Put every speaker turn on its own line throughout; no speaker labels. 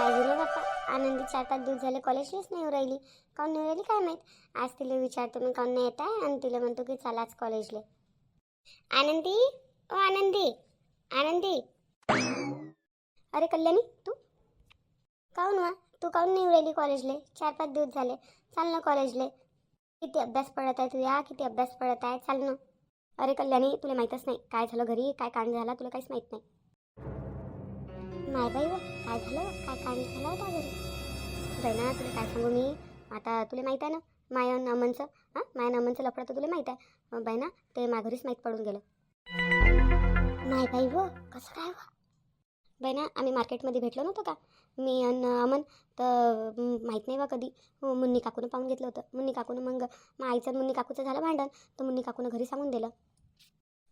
काय झालं बाप्पा आनंदी चार पाच दिवस झाले कॉलेजलाच नाही येऊ राहिली. काऊन नाही राहिली काय माहीत? आज तिला विचारतो मी काऊन नाही येत आहे? आणि तिला म्हणतो की चला आज कॉलेजला आनंदी? ओ आनंदी? आनंदी? अरे कल्याणी तू? काऊन वा? तू काऊन नाही येऊ राहिली कॉलेजले चार पाच दिवस झाले. चाल ना कॉलेजले किती अभ्यास पडत आहे तुझ्या किती अभ्यास पडत आहे? चाल ना. अरे कल्याणी तुला माहीतच नाही. काय झालं घरी? काय कांड झाला? तुला काहीच माहीत नाही. माय बाई व, काय झालं? काय कांड झाला होता घरी? बहिणा तुला काय सांगू मी? आता तुला माहीत आहे ना माया अमनचं हां? माया अमनचं लफडं तर तुला माहीत आहे. बहिणा ते माघारीच माहीत पडून गेलं. नाही बाई व कसं काय हो? व बहिणा आम्ही मार्केटमध्ये भेटलो नव्हतो का? मी अन अमन तर माहीत नाही बा कधी. मुन्नी काकूनं पाहून घेतलं होतं. मुन्नी काकूनं मग मग आईचं मुन्नी काकूचं झालं भांडण तर मुन्नी काकूनं घरी सांगून दिलं.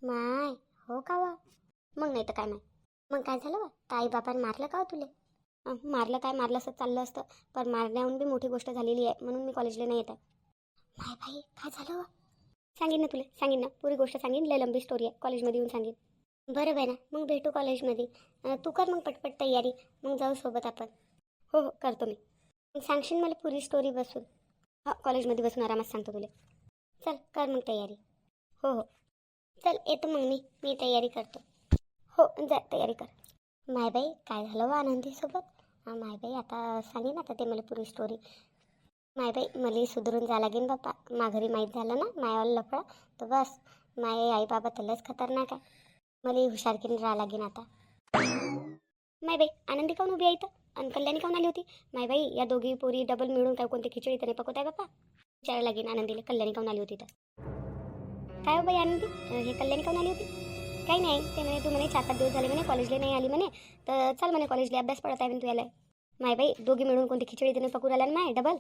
माय हो का वा? मग नाही तर काय माय? मग काय झालं? वा ताई बापाने मारलं का हो तुले? मारलं काय? मारलं असं चाललं असतं. पण मारण्याहून बी मोठी गोष्ट झालेली आहे. म्हणून मी कॉलेजला नाही येत आहे. माय बाई काय झालं हो? सांगेन ना तुला सांगेन ना. पुरी गोष्ट सांगेन. लय लंबी स्टोरी आहे. कॉलेजमध्ये येऊन सांगेन. बरं बरं मग भेटू कॉलेजमध्ये तू कर मग पटपट तयारी. मग जाऊ सोबत आपण. हो हो करतो मी. मग सांगशील मला पुरी स्टोरी बसून? हो कॉलेजमध्ये बसून आरामात सांगतो तुला. चल कर मग तयारी. हो हो. चल येतो मग मी. मी तयारी करतो. हो जा तयारी कर. माय बाई काय झालं व आनंदीसोबत? मायबाई माय बाई आता सांगेन आता ते मला पुरी स्टोरी माय बाई मला सुधरून जा लागेन बाप्पा. माघरी माहीत झालं ना मायावाला लफडा. तर बस माय आई बाबा त्यालाच खतरनाक आहे. मला हुशारकीन राहा लागेन आता. माय बाई आनंदी काऊन उभी आहे इथं? आणि कल्याणी काऊन आली होती? माय बाई या दोघी पोरी डबल मिळून काय कोणती खिचडी तरी पकवताय बाप्पा? विचारायला लागेन आनंदीला कल्याणी काऊन आली होती तर काय हो बाई आनंदी? हे कल्याणी काऊन आली होती? काही नाही. ते म्हणे तू म्हणे चार पाच दिवस झाले म्हणे कॉलेजला नाही आली म्हणे. तर चल म्हणे कॉलेजला अभ्यास पडत आहे म्हणे तू याला माय बाई दोघी मिळून कोणती खिचडी देणं पकडू आल्या ना माय? डबल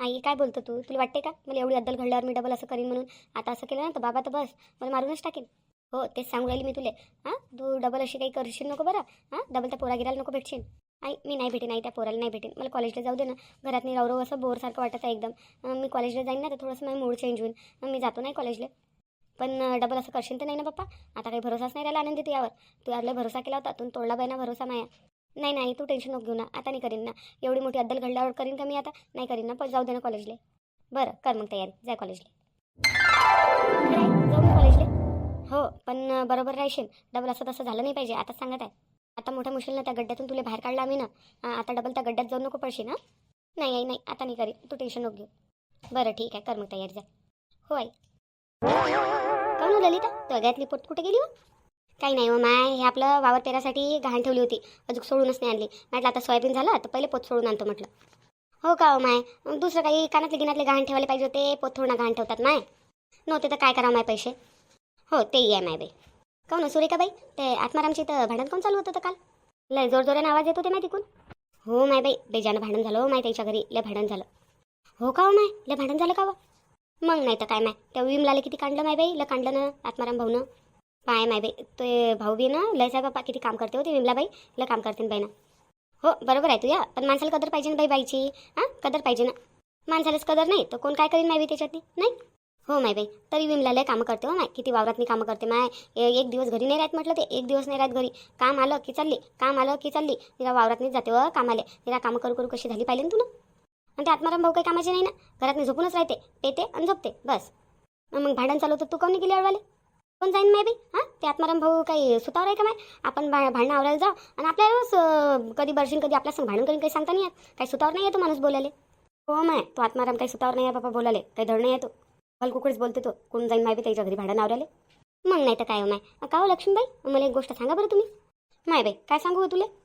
आई काय बोलतो तू? तुला वाटते का? मला एवढी अद्दल घडल्यावर मी डबल असं करीन म्हणून. आता असं केलं ना तर बाबा तर बस. मला मारूनच टाकेन. हो तेच सांगू राहिली मी तुले. हां तू डबल अशी काही करशील नको बरं? हां डबल त्या पोरा गिरायला नको भेटशील. आई मी नाही भेटेन. आई त्या पोराला नाही भेटेन. मला कॉलेजला जाऊ दे ना. घरात नाही रावरव असं बोरसारखं वाटत आहे एकदम. मी कॉलेजला जाईन ना तर थोडंसं माझं मूड चेंज होईल. मी जातो नाही कॉलेजला पण डबल असं करशील तर नाही ना पप्पा? आता काही भरोसाच नाही राहिला आनंदी यावर. तू यारला भरोसा केला होता तू तोडला बाई ना भरोसा माया. नाही नाही तू टेन्शन नको घेऊ ना. आता नाही करीन ना. एवढी मोठी अद्दल घडल्यावर करीन का मी आता? नाही करीन ना. पण जाऊ दे ना कॉलेजला बरं कर मग तयारी. जाय कॉलेजला जाऊ ना कॉलेजला हो पण बरोबर राहशील. डबल असं तसं झालं नाही पाहिजे. आता सांगत आहे. आता मोठ्या मुश्किलनं त्या गड्ड्यातून तुला बाहेर काढला आम्ही ना. आता डबल त्या गड्ड्यात जाऊ नको पडशील ना नाही आई नाही. आता नाही करीन. तू टेन्शन नको घेऊ. बरं ठीक आहे. कर मग तयारी. जा. हो आई. काऊन हो ललिता? पोट कुठे गेली हो? काही नाही हो माय हे आपलं वावर पेरासाठी घाण ठेवली होती. अजून सोडूनच नाही आणली. म्हटलं आता सोयाबीन झालं तर पहिले पोत सोडून आणतो म्हटलं. हो का हो माय? मग दुसरं काही कानातले गिनातले घाण ठेवायला पाहिजे होते पोत थोडं घाण ठेवतात माय? नव्हते तर काय करावं माय पैसे? हो तेही आहे माय बाई. काऊन हो सुरेखा बाई ते आत्मारामची तर भांडण कोण चालू होतं तर काल? लय जोरजोराने आवाज येत होते माय तिकून. हो माय बाई बेजानं भांडण झालं हो माय त्याच्या घरी लय भांडण झालं. हो का हो माय लय भांडण झालं का हो? मग नाही तर काय माय? त्या विमलाला किती काढलं माय बाई? ल काढलं ना आत्माराम भाऊनं. पाय माय बाई ते भाऊ बी ना लय साहेब किती काम करते हो ते विमलाबाई ल काम करते बाई ना हो बरोबर आहे तू या. पण माणसाला कदर पाहिजे ना बाई बाईची. हां कदर पाहिजे ना. माणसालाच कदर नाही तर कोण काय करीन माय बाई त्याच्यातनी? नाही? हो माय बाई. तरी विमला लय कामं करते हो माय. किती वावरातनी कामं करते माय. एक दिवस घरी नाही राहत म्हटलं ते एक दिवस नाही राहत घरी. काम आलं की चालली काम आलं की चालली. तिला वावरातनीच जाते व कामाले. तिला कामं करू करू कशी झाली पाहिजे ना तुला? आणि ते आत्माराम भाऊ काही कामाचे नाही ना. घरात झोपूनच राहते. पेते आणि झोपते. बस. मग भांडण चालू तर तू काऊन नाही गेली अडवाले? कोण जाईन माय बाई? हां? ते आत्माराम भाऊ काही सुतावर आहे का माय? आपण भा भांडणं आवरायला जाऊ. आणि आपल्यालाच कधी बरशीन कधी आपल्या संग भांडण करून काही सांगता नाही येत. काही सुतावर नाही येतो माणूस बोलायले. हो माय तो आत्माराम काही सुतावर नाही आहे बाबा बोलाले काही धड नाही येतो हलकुकडीच बोलते तो. कोण जाईन माय बी त्याच्या घरी भांडण आवराले मग नाही तर काय हो माय? का हो लक्ष्मीबाई? मला एक गोष्ट सांगा बरं तुम्ही. माय बाई काय सांगू तुला तुले?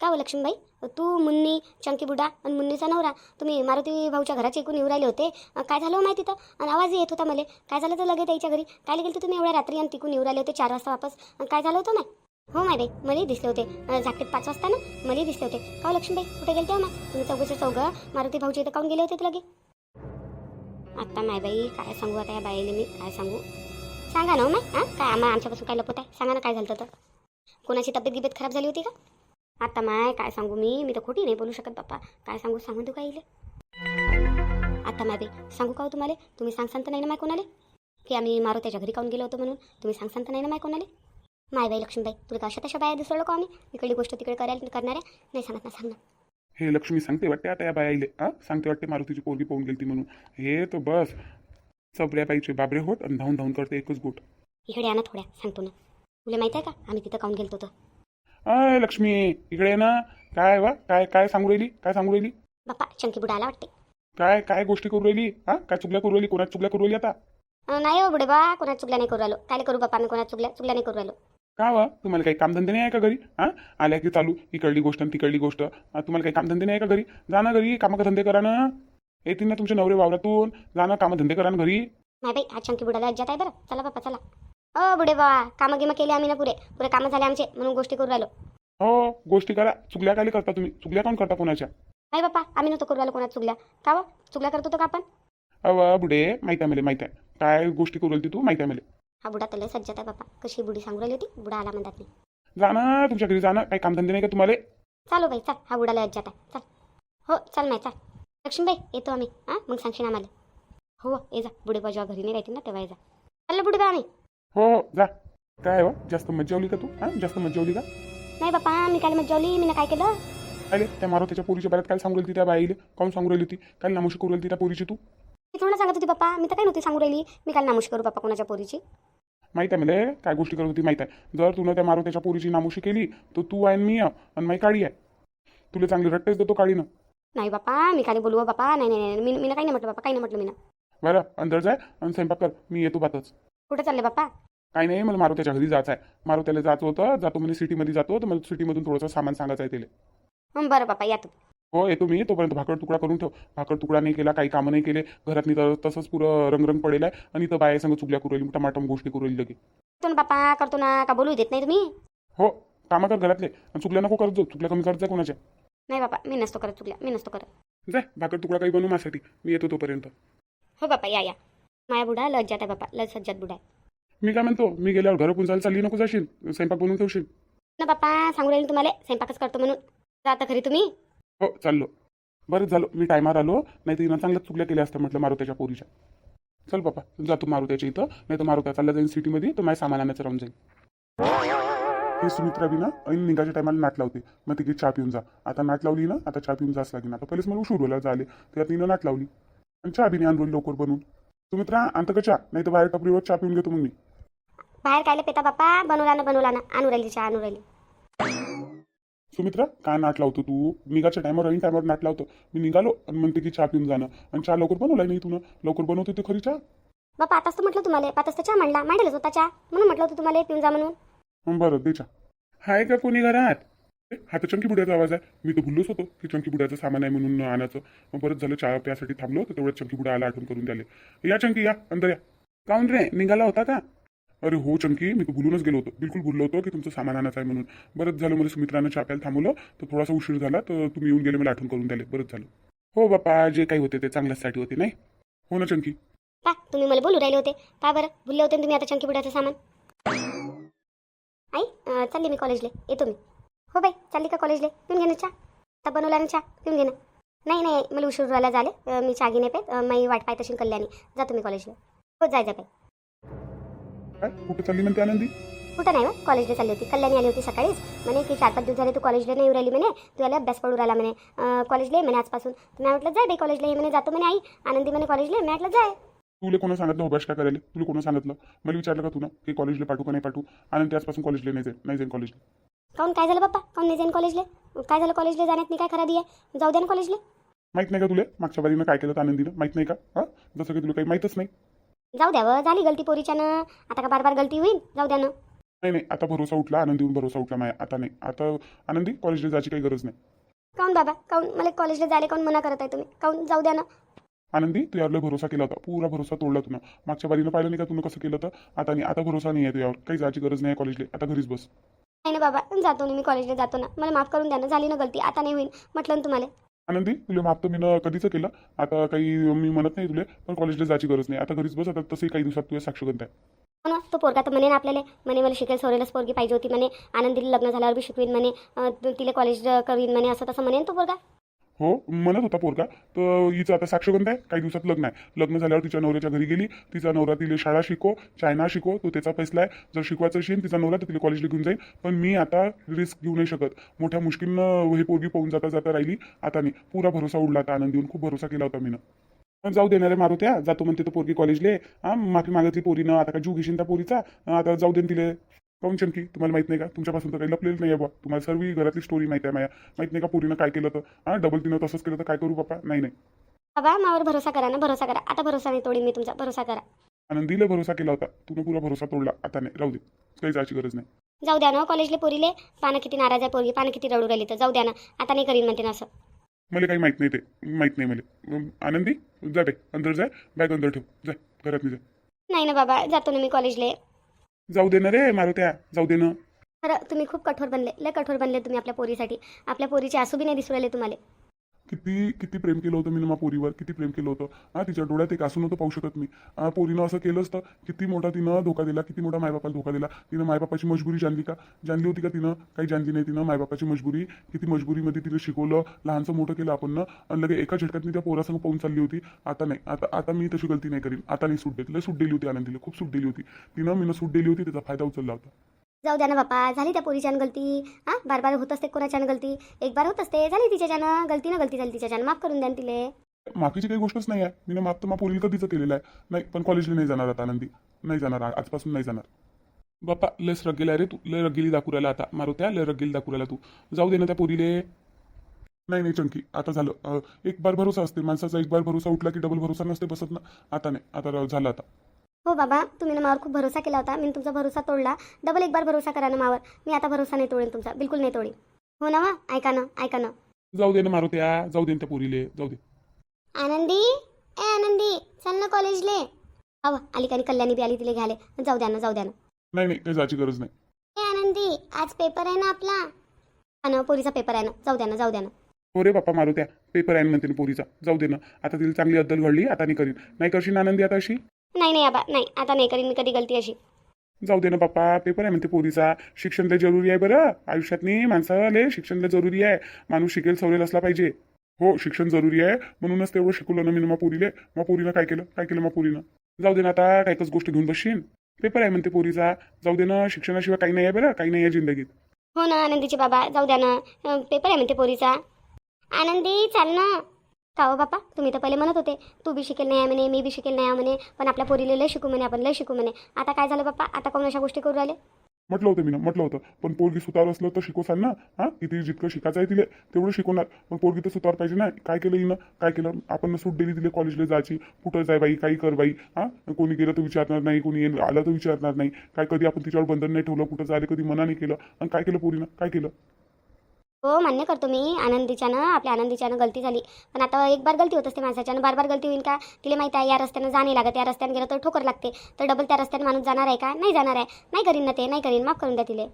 का हो लक्ष्मीबाई? तू मुन्नी चंकी बुडा आणि मुन्नीचा नवरा तुम्ही मारुती भाऊच्या घराचे एकूण येऊ राहिले होते. काय झालं हो माहिती तर? आणि आवाज येत होता मला. काय झालं तर लगेच त्याच्या घरी? काय गेलं तुम्ही एवढ्या रात्री आणि तिकून येऊ राहिले होते चार वाजता वापस? काय झालं होतं माय? हो माय बाई मलाही दिसले होते. अं, झाकटीत पाच वाजता ना? मलाही दिसले होते. का हो लक्ष्मीबाई कुठे गेलते हो ना तुम्ही चौघीचे चौघं मारुती भाऊच्या इथं काऊन गेले होते लगे? आत्ता मायबाई काय सांगू आता या बाईले मी? काय सांगू? सांगा ना हो माय हां काय आम्हाला आमच्यापासून काय लपत आहे सांगा ना काय झालं होतं तर? कोणाची तब्येत गिबेत खराब झाली होती का? आता माय काय सांगू मी? मी तर खोटी नाही बोलू शकत बाप्पा. काय सांगू सांगू तू काय इले? आता माय बाई सांगू का हो तुम्हाला? तुम्ही सांगसान तर नाही ना माय कोणाले? की आम्ही मारो त्याच्या घरी काऊन गेलो होतो म्हणून? तुम्ही सांगसान तर नाही ना माय कोणाले? माय बाई लक्ष्मीबाई तुला कशा तशा बाया दुसरं का आम्ही? इकडली गोष्ट तिकडे करायला करणाऱ्या? नाही सांगत ना सांग ना.
हे लक्ष्मी सांगते वाटते आता या बायाईले हा? सांगते वाटते मारुतीची पोरगी पाहून गेलती म्हणून. हे तर बस. चबऱ्या पाहिजे बाबरे होत आणि धावून धावून करते एकच गोट.
इकडे आणा थोड्या सांगतो ना. तुला माहिती आहे का? आम्ही तिथं काऊन गेलतो तर.
अय लक्ष्मी इकडे ये ना. काय वा? काय काय सांगू राहिली? काय सांगू राहिली?
बाप्पा चंकी बुडा आला वाटते.
काय काय गोष्टी करू राहिली? हा? काय चुगल्या करू राहिली? कोणाच्या चुगल्या करू राहिली आता?
अं, नाही हो बुडे बा कोणा चुगल्या नाही करू राहिलो. काय करू बाप्पा मी कोणा चुगल्या चुगल्या नाही करू राहिलो.
का वा? तुम्हाला काही कामधंदे नाही आहे का घरी? हा? आल्या की चालू इकडली गोष्ट आणि तिकडली गोष्ट. तुम्हाला काही कामधंदे नाही आहे का घरी? जा ना घरी कामधंदे करा ना. येतील ना तुमचे नवरे वावरातून. जा ना कामधंदे करा ना घरी.
नाही बाई हा चंकी बुडाला अज्जात आहे बरं. चला बाप्पा चला. हो बुडे बा कामं गिमं केले आम्ही ना पुरे पुरे कामं झाले आमचे म्हणून गोष्टी करू राहिलो.
हो गोष्टी करा. चुगल्या काय करता तुम्ही. चुगल्या कोण करता कोणाच्या?
नाही बाप्पा आम्ही नव्हतो करू राहिलो कोणा चुगल्या. का वा चुगल्या करत होतो का आपण?
अव बुडे माहिती आहे मला माहिती आहे. काय गोष्टी करू राहिली तू माहिती आहे मला.
हा बुडा तर लय सज्जत आहे बाप्पा. कशी बुडी सांगू राहिली होती? बुडा आला म्हणतात नाही
जा ना तुमच्या घरी जा ना. काही कामधंदे नाही का तुम्हाला?
चालो बाई चल. हा बुडाला अज्जात आहे. चल. हो चल माय चल. लक्ष्मीबाई येतो आम्ही. हां? मग सांगशील आम्हाला. हो हो, ये जा. बुडे बा जेव्हा घरी नाही राहतील ना तेव्हा ये जा. चाललं बुडे बा आम्ही.
हो हो जा. काय वा जास्त मज्जावली का तू? हा? जास्त मज्जावली का?
नाही बाप्पा मी काल मज्जावली मी काय केलं?
काय त्या मारुतीच्या पोरीच्या बऱ्यात काय सांगू राहिली त्या बाईले? काऊन सांगू राहिली होती काय नामुशी करू राहिली ती त्या पोरीची तू?
मी तुम्हाला सांगत होती बाप्पा. मी तर काय नव्हती सांगू राहिली. मी काल नामुश करू बाप्पा कोणाच्या पोरीची.
माहिती आहे मला काय गोष्टी करत होती माहिती आहे. जर तुनं त्या मारुतीच्या पोरीची नामुशी केली तर तू आहे आणि मी आहे आणि माई काळी आहे. तुला चांगली रट्टेच देतो काळीनं.
नाही बाप्पा मी काय बोलू बाप्पा. नाही नाही नाही मी मी काही नाही म्हटलं बाप्पा. काही नाही म्हटलं मी ना.
बरं अंदर जाय आणि स्वयंपाक कर. मी येतो बातच.
कुठे चालले बाप्पा?
काही नाही मला मारुत्याच्या घरी जायचं आहे. मारुत्याला जायचं होतं जातो म्हणजे सिटीमध्ये जातो तर मला सिटीमधून थोडंसं सामान सांगायचं आहे त्याला
हं, बरं बाप्पा या तू.
हो येतो मी तोपर्यंत भाकर तुकडा करून ठेव. भाकर तुकडा नाही केला काही कामं नाही केले घरात तर तसंच पुरं रंगरंग पडेल आहे आणि इथं बाया संग चुकल्या करू राहिली टमाटम गोष्टी करू राहिली लगे
करतो ना बाप्पा करतो ना का बोलू देत नाही तुम्ही?
हो कामं कर घरातले. आणि चुकल्या नको करत जाऊ चुकल्या कमी करत जा कोणाच्या.
नाही बाप्पा मी नसतो करत चुकल्या मी नसतो करत.
जाय भाकर तुकडा काही बनवू माझ्यासाठी. मी येतो तोपर्यंत.
हो बाप्पा या या. माया बुडा लज्जात आहे बाप्पा लज सज्जात बुडा आहे.
मी काय म्हणतो? मी गेल्यावर घर पुंजायला चालली नको जाशील. स्वयंपाक बनवून ठेवशील.
ना बाप्पा सांगू राहील तुम्हाला स्वयंपाकच करतो म्हणून. जा आता खरी तुम्ही.
हो चाललो. बरंच झालो मी टायमार आलो. नाही तर हिनं चांगल्याच चुकल्या केल्या असत्या म्हटलं मारुत्याच्या पोरीच्या. चल बापा जातो मारुत्याच्या इथं. नाही तर मारुत्या चालला जाईल सिटीमध्ये तर माझ्या सामान आणायचं राहून जाईल हे सुमित्रा बी ना ऐन निघाच्या टायमाला नाट लावते. मग तिथे चहा पिऊन जा. आता नाट लावली ना आता चहा पिऊन जाच लागेल. आता पहिलेच मला उशीर होला झाले. त्यात तिनं नाट लावली. आणि चहा बी नाही आणून लवकर बनवून. सुमित्रा आणतं का चहा. नाही तर बाहेर टपरीवर चहा पिऊन घेतो मग मी.
बाहेर कायले पेता बाप्पा बनवला ना बनवला ना. आणू राहिली चहा आणू राहिली.
सुमित्रा काय नाट लावतो तू? निघाच्या टायमावर ऐन टायमावर नाट लावतो. मी निघालो आणि म्हणते की चहा पिऊन जाणं. आणि चहा लवकर बनवलाय नाही तुला लवकर बनवते ते खरी चहा?
बाप्पा आताच तर म्हटलं तुम्हाला. पाच चहा मांडला मांडलच होता चहा. म्हणून म्हटलं होतं तुम्हाला पिऊन जा म्हणून.
मग बरं दे चहा. हाय का कोणी घरात? ए, हा तर चंकी बुड्याचा आवाज आहे. मी तर भुललोच होतो की चंकी बुड्याचं सामान आहे म्हणून आणायचं. मग बरंच झालं चहा प्यासाठी थांबलो तर तेवढ्यात चंकी बुडा आला आठवण करून द्याले या चंकी या अंदर या. काऊन रे? निघाला होता का? अरे हो चंकी मी तर भुलूनच गेलो होतो. बिलकुल भुललो होतो की तुमचं सामान आणायचं आहे म्हणून. बरंच झालं मला सुमित्रानं चहा प्यायला थांबवलं. तर थोडासा उशीर झाला तर तुम्ही येऊन गेले मला आठवण करून द्याले बरंच झालं. हो बापा जे काही होते ते चांगल्यासाठी होते नाही? हो ना चंकी.
का तुम्ही मला बोलू राहिले होते. पा बरं भुलले होते ना तुम्ही आता चंकी बुड्याचं सामान? आई अं, चालली मी कॉलेजला येतो मी. हो बाई चालली का कॉलेजला पिऊन घेणं चहा. आता बनवला ना चहा. पिऊन घे ना. नाही नाही मला उशीर राहिला झाले. अं, मी चहा घेणे पेत. अं, मी वाट पाय तशी कल्याणी. जातो मी कॉलेजला हो जाय जा बाई.
काय? कुठे चालली म्हणते आनंदी?
कुठं नाही हो कॉलेजला चालली होती. कल्याणी आली होती सकाळीच. म्हणे की चार पाच दिवस झाले तू कॉलेजला नाही राहिली म्हणे. तू याला अभ्यास पडू राहिला म्हणे. कॉलेजला म्हणे आजपासून. मी म्हटलं जाय बाई कॉलेजला म्हणे. जातो म्हणे आई. आनंदी म्हणे कॉलेजला. मी म्हटलं जाय.
तुला कोणा सांगितलं अभ्यास काय करायला? तुला कोणा सांगितलं? मला विचारलं का तुला की कॉलेजला पाठवू का नाही पाठवू? आणि त्याचपासून कॉलेजला नाही जाईल नाही जाईल कॉलेजला
काऊन काय झालं बाप्पा? काऊन नाही जाईन कॉलेजला काय झालं कॉलेजला जाण्यात? मी काय खराबी आहे? जाऊ द्या ना कॉलेजला
माहीत नाही का तुला? मागच्या बारीनं काय केलं आनंदीनं? माहीत नाही का? हां? जसं की तुला काही माहीतच नाही.
जाऊ द्यावं झाली गलती पोरीच्यानं. आता का बार बार गलती होईल? जाऊ द्या ना.
नाही नाही आता भरोसा उठला आनंदीहून भरोसा उठला माया आता नाही. आता आनंदी कॉलेजला जायची काही गरज नाही.
काऊन बाबा? काऊन मला कॉलेजला जायला काऊन मना करत आहे तुम्ही? काऊन? जाऊ द्या ना.
आनंदी तू यावर लय भरोसा केला होता. पुरा भरोसा तोडला तुला. मागच्या बारीनं पाहिलं नाही का तुला कसं केलं होतं? आता नाही आता भरोसा नाही आहे तुझ्यावर. काही जायची गरज नाही कॉलेजला. आता घरीच बस.
नाही ना बाबा जातो ना मी कॉलेजला जातो ना. मला माफ करून द्या ना झाली ना गलती. आता नाही होईल. म्हटलं ना तुम्हाला.
आनंदी तुला माफ तर मी न कधीच केलं. आता काही मी म्हणत नाही तुला पण कॉलेजला जायची गरज नाही. आता घरीच बस आता तसंही काही दिवसात तुझ्या साक्षगंत आहे.
हो ना तो पोरगा तर म्हणे ना आपल्याला म्हणे मला शिकेल सोरेलच पोरगी पाहिजे होती म्हणे. आनंदीला लग्न झाल्यावर बी शिकवीन म्हणे. तिला कॉलेज करीन म्हणे असं तसं म्हणेन तो पोरगा.
हो म्हणत होता पोरगा तर हिचं आता साक्षगंध आहे काही दिवसात लग्न आहे. लग्न झाल्यावर तिच्या नवऱ्याच्या घरी गेली तिचा नवरा तिला शाळा शिको चायना शिको तो त्याचा फैसला आहे. जर शिकवायचं असेल तिचा नवरा तर तिला कॉलेजला घेऊन जाईल. पण मी आता रिस्क घेऊ नाही शकत. मोठ्या मुश्किलनं हे पोरगी पाहून जाता जाता राहिली. आता नाही. पुरा भरोसा उडला आता आनंद देऊन. खूप भरोसा केला होता मीनं. पण जाऊ देणारे मारुत्या. जातो म्हणते तो पोरगी कॉलेजले हा माफी मागितली पोरीनं. आता काय जीव घेशील त्या पोरीचा? आता जाऊ देन तिले. काऊन चमकी तुम्हाला माहीत नाही का? तुमच्यापासून तर काही लपलेलं नाही आहे बा तुम्हाला सर्व घरातली स्टोरी माहिती आहे माया. माहीत नाही का पोरीनं काय केलं तर हा डबल तिनं तसंच केलं तर काय करू बापा? नाही नाही.
बाबा मावर भरोसा करा ना भरोसा करा. आता भरोसा नाही तोडीन मी तुमचा. भरोसा करा.
आनंदीला भरोसा केला होता. तुला पुरा भरोसा तोडला. आता नाही. राहू दे. काही जायची गरज नाही.
जाऊ द्या ना कॉलेजले पोरीले. पानं किती नाराज आहे पोरगी. पानं किती रडू राहिली तर. जाऊ द्या ना. आता नाही करीन म्हणते ना असं.
मला काही माहीत नाही ते. माहीत नाही मला. अं, आनंदी जा बे अंदर जाय बॅग अंदर ठेव. जाय घरात नाही जाय
नाही ना बाबा जातो ना मी कॉलेजले
जाऊ दे ना रे मारुत्या जाऊ दे ना.
खरं तुम्ही खूप कठोर बनले लय कठोर बनले तुम्ही आपल्या पोरीसाठी. आपल्या पोरीचे आसू बी नाही दिसू राहिले तुम्हाला.
किती किती प्रेम केलं होतं मी मा पोरीवर किती प्रेम केलं होतं. हा तिच्या डोळ्यात एक असू नव्हतं पाहू शकत मी. हा, पोरीनं असं केलं असतं किती मोठा तिनं धोका दिला किती मोठा मायबापाला धोका दिला. तिनं मायबापाची मजबुरी जाणली का? जाणली होती का तिनं? काही जाणली नाही तिनं. मायबापाची मजबुरी किती मजबुरीमध्ये तिला शिकवलं लहानचं मोठं केलं आपण ना आणि लगे एका झटक्यात मी त्या पोरासंग पाहून चालली होती. आता नाही. आता आता मी तशी गलती नाही करीन. आता नाही सूट देत. लय सूट दिली होती आनंदीला. खूप सूट दिली होती. तिनं मीनं सूट दिली होती त्याचा फायदा उचलला होता.
जाऊ द्या ना बापा झाली त्या पोरीच्यान गलती. हां बार बार होत असते कोणाच्यानं गलती? एक बार होत असते झाली तिच्याच्यानं गलती ना गलती झाली तिच्याच्यानं माफ करून द्या ना तिले.
माफीची काही गोष्टच नाही आहे. मी माफ तर मा पोरीला कधीच केलेलं आहे. नाही पण कॉलेजला नाही जाणार आता आनंदी. नाही जाणार आ- आजपासून नाही जाणार. बाप्पा लय रगेला रे तू. लय रगेली दाखवू आता. मारुत्या लय रगेली दाखवू तू. जाऊ दे ना त्या पोरीले. नाही नाही चंकी. आता झालं. अं, एक बार भरोसा असते माणसाचा. एक बार भरोसा उठला की डबल भरोसा नसते बसत ना. आता नाही. आता राव- झालं आता.
हो बाबा तुम्ही ना मावर खूप भरोसा केला होता. मी तुमचा भरोसा तोडला. डबल एक बार भरोसा करा ना मावर. मी आता भरोसा नाही तोडेन तुमचा. बिलकुल नाही तोडेन. हो ना वा? ऐका ना ऐका ना.
जाऊ दे ना मारुत्या. जाऊ दे ना त्या पोरीले. जाऊ दे.
आनंदी? ए आनंदी चल ना कॉलेजले हवं आली का कल्याणी बी आली तिला घ्याले जाऊ द्या ना जाऊ द्या ना.
नाही नाही काही जायची गरज नाही.
ए आनंदी आज पेपर आहे ना आपला? हा ना पोरीचा पेपर आहे ना. जाऊ द्या ना जाऊ द्या ना.
हो रे बाप्पा मारुत्या. पेपर आहे म्हणते ना पोरीचा. जाऊ दे ना. आता तिला चांगली अद्दल घडली आता नाही करीन. नाही करशील आनंदी आता अशी?
नाही नाही आबा नाही. आता नाही करीन मी कधी गलती अशी.
जाऊ दे ना बाप्पा पेपर आहे म्हणते पोरीचा. शिक्षण लय जरुरी आहे बरं. आयुष्यातनी माणसाला शिक्षण लय जरुरी आहे. माणूस शिकेल सवरेल असला पाहिजे. हो शिक्षण जरुरी आहे. म्हणूनच तेवढं शिकवलं ना मी मा पोरीले. मा पोरीनं काय केलं? काय केलं मा पोरीनं? जाऊ दे ना आता काय एकच गोष्ट घेऊन बसशील पेपर आहे म्हणते पोरीचा. जाऊ दे ना शिक्षणाशिवाय काही नाही आहे बरं. काही नाही आहे जिंदगीत.
हो ना आनंदीचे बाबा. जाऊ द्या ना. पेपर आहे म्हणते पोरीचा. आनंदी चाल ना. का हो बापा तुम्ही तर पहिले म्हणत होते तू बी शिकेल नाही म्हणे मी बी शिकेल नाही म्हणे पण आपल्या पोरीले लय शिकू म्हणे आपण लय शिकू म्हणे. आता काय झालं बाप्पा? आता कोण अशा गोष्टी करू राहिले?
म्हटलं होतं मी ना म्हटलं होतं. पण पोरगी सुतार असलं तर शिकवसाल ना हां? किती जितकं शिकायचं आहे तिले तेवढं शिकवणार. पण पोरगी तर सुतार पाहिजे ना. काय केलं हिनं? काय केलं? आपण सूट दिली तिले कॉलेजला जायची. कुठं जाय बाई? काही कर बाई. हां? कोणी गेलं तर विचारणार नाही कोणी येणं- आलं तर विचारणार नाही. काय कधी आपण तिच्यावर बंधन नाही ठेवलं कुठं जायला कधी मना नाही केलं. आणि काय केलं पोरीनं? काय केलं?
हो मान्य करतो मी. आनंदीच्यानं आपल्या आनंदीच्यानं गलती झाली. पण आता एक बार गलती होत असते माणसाच्यानं बार बार गलती होईल का? तिला माहिती आहे या रस्त्यानं जाणे लागत. या रस्त्यानं गेलं तर ठोकर लागते. तर डबल त्या रस्त्यानं माणूस जाणार आहे का? नाही जाणार आहे. नाही करीन ना ते नाही करीन. माफ करून द्या तिले.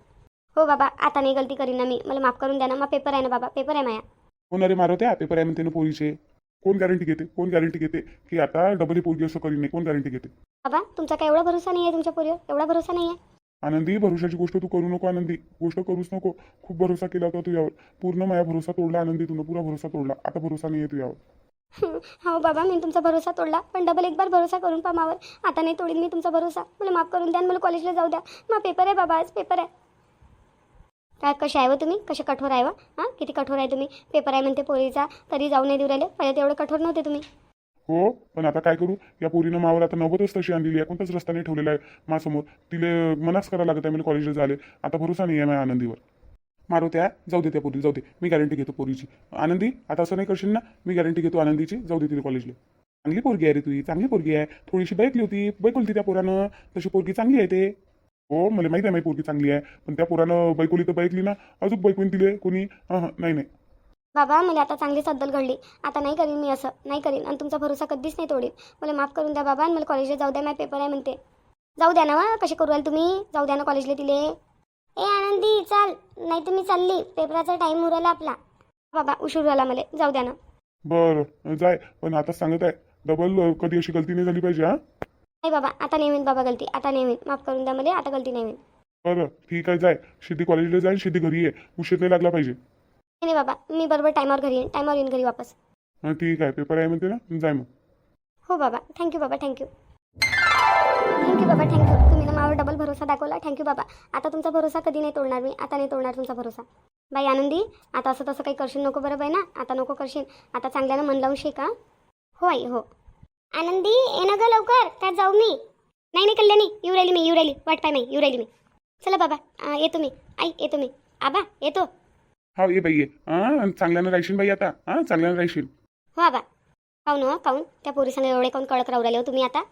हो बाबा आता नाही गलती करीन ना मी. मला माफ करून द्या ना. मग पेपर आहे ना बाबा. पेपर आहे माया.
होणारे मारवत्या पेपर आहे म्हणते ना पोरीचे. कोण गॅरंटी घेते? कोण गॅरंटी घेते? की आता डबल ही पोरगी असं करीन नाही. कोण गॅरंटी घेते?
बाबा तुमचा काय एवढा भरोसा नाही आहे तुमच्या पोरीवर? एवढा भरोसा नाही आहे
आनंदी भरोशाची गोष्ट तू करू नको आनंदी. गोष्ट करूच नको. खूप भरोसा केला होता तुझ्यावर. पूर्ण माझा भरोसा तोडला आनंदी. तुला पुरा भरोसा तोडला. आता भरोसा नाही आहे तुझ्यावर.
हो. बाबा मी तुमचा भरोसा तोडला. पण डबल एक बार भरोसा करून पहा मावर आता नाही तोडीन मी तुमचा भरोसा. मला माफ करून द्या आणि मला कॉलेजला जाऊ द्या. मग पेपर आहे बाबा आज पेपर आहे. काय कसे आहे व तुम्ही? कसे कठोर आहे हो? वा हां? किती कठोर आहे तुम्ही? पेपर आहे म्हणते पोरीचा. तरी जाऊ नाही देऊ राहिले. पहिले तेवढे कठोर नव्हते तुम्ही.
हो? पण आता काय करू? या पोरीनं मावर आता नव्वदच तशी आणलेली आहे. कोणताच रस्ता नाही ठेवलेला आहे माझ्यासमोर. तिले मनाच करायला लागत आहे मला कॉलेजला झाले. आता भरोसा नाही आहे माझ्या आनंदीवर. मारू त्या. जाऊ दे त्या पोरी जाऊ दे. मी गॅरंटी घेतो पोरीची. आनंदी आता असं नाही करशील ना? मी गॅरंटी घेतो आनंदीची. जाऊ दे तिला कॉलेजला चांगली पोरगी आहे रे तुझी. चांगली पोरगी आहे. थोडीशी बैकली होती. बैकुलती त्या पोरानं. तशी पोरगी चांगली आहे ते. हो मला माहिती आहे माझी पोरगी चांगली आहे. पण त्या पोरानं बैकुली तर बैकली ना. अजून बैकून दिले कोणी? हां हां. नाही नाही.
बाबा मला आता चांगली सद्दल घडली. आता नाही करीन मी असं. नाही करीन. आणि तुमचा भरोसा कधीच नाही तोडीन. मला माफ करून द्या बाबा आणि मला कॉलेजला जाऊ द्या माझा पेपर आहे म्हणते. जाऊ द्या ना वा कसे करू राहिले तुम्ही? जाऊ द्या ना कॉलेजला तिले. ए आनंदी चाल. नाही तुम्ही चालली. पेपराचा टाईम उराला आपला. बाबा उशीर झाला मला. जाऊ द्या ना.
बरं. जाय. पण आता सांगत आहे डबल कधी अशी गलती नाही झाली पाहिजे हां?
नाही बाबा आता नाही होईन बाबा गलती. आता नाही माफ करून द्या मला. आता गलती नाही
बरं. ठीक आहे जाय. सिद्धी कॉलेजला जाईल सिद्धी घरी ये. उशीर नाही लागला पाहिजे.
नाही बाबा. मी बरोबर टायमावर घरी येईन. टायमावर येईन घरी वापस.
हा ठीक आहे. पेपर आहे म्हणते ना? जाय मग.
हो बाबा. थँक्यू बाबा. थँक्यू थँक्यू बाबा. थँक्यू तुम्ही ना माझ्यावर डबल भरोसा दाखवला. थँक्यू बाबा. आता तुमचा भरोसा कधी नाही तोडणार मी. आता नाही तोडणार तुमचा भरोसा. बाई आनंदी आता असं तसं काही करशील नको बरं बाई ना? आता नको करशील. आता चांगल्यानं मन लावून शिका. हो आई हो. आनंदी ये ना ग लवकर. त्यात जाऊ मी. नाही नाही कल्याणी. येऊ राहिली मी येऊ राहिली. वाट पाय नाही येऊ राहिली मी. चला बाबा. येतो मी. आई येतो मी. आबा येतो.
हा ये बाई ये. हा चांगल्यानं राहशील बाई आता. हा चांगल्यानं राहशील.
हो आबा. काऊन हो काऊन त्या पोरी संग एवढे काऊन कळक राहू राहिले हो तुम्ही आता?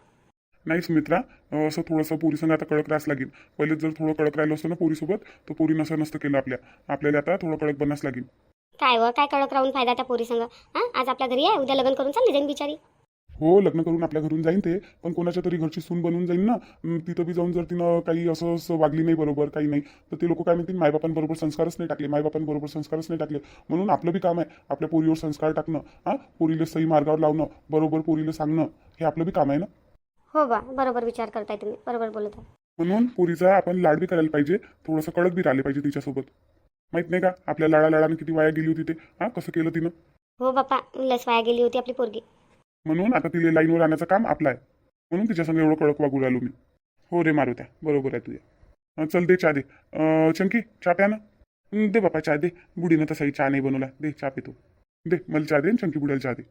नाही सुमित्रा अं, असं थोडंसं पोरीसंग आता कडक राहास लागेल. पहिले जर थोडं कडक राहिलं असतं ना पोरीसोबत तर पोरी नसं नसतं केलं आपल्या. आपल्याला आता थोडं कडक बनास लागेल.
काय व? काय कळक राहून फायदा त्या पोरी संग हां आज आपल्या घरी आहे उद्या लग्न करून चालली जाईन बिचारी.
हो लग्न करून आपल्या घरून जाईन ते पण कोणाच्या तरी घरची सून बनून जाईल ना. तिथं बी जाऊन जर तिनं काही असं असं वागली नाही बरोबर काही नाही तर ते लोक काय म्हणतील? मायबापांबरोबर संस्कारच नाही टाकले मायबापांबरोबर संस्कारच नाही टाकले. म्हणून आपलं बी काम आहे आपल्या पोरीवर संस्कार टाकणं हां? पोरीला सही मार्गावर लावणं बरोबर पोरीला सांगणं हे आपलं बी काम आहे ना?
हो बा बरोबर विचार करताय तुम्ही बरोबर बोलत आहे.
म्हणून पोरीचा आपण लाड बी करायला पाहिजे थोडंसं कडक बी राहिले पाहिजे तिच्यासोबत. माहीत नाही का? आपल्या लाडा लाडाने किती वाया गेली होती ते हां? कसं केलं तिनं?
हो बाप्पा लस वाया गेली होती आपली पोरगी.
म्हणून आता तिला लाईनवर आणायचं काम आपलं आहे. म्हणून तिच्यासंग एवढं कडक वागू राहिलो मी. हो रे मारुत्या बरोबर आहे तुझ्या चल दे चहा दे. चंकी चहा प्या ना. दे बापा चहा दे. बुडीनं तसाही चहा नाही बनवला. दे चहा पितो. दे मला चहा दे चंकी बुडायला चहा दे.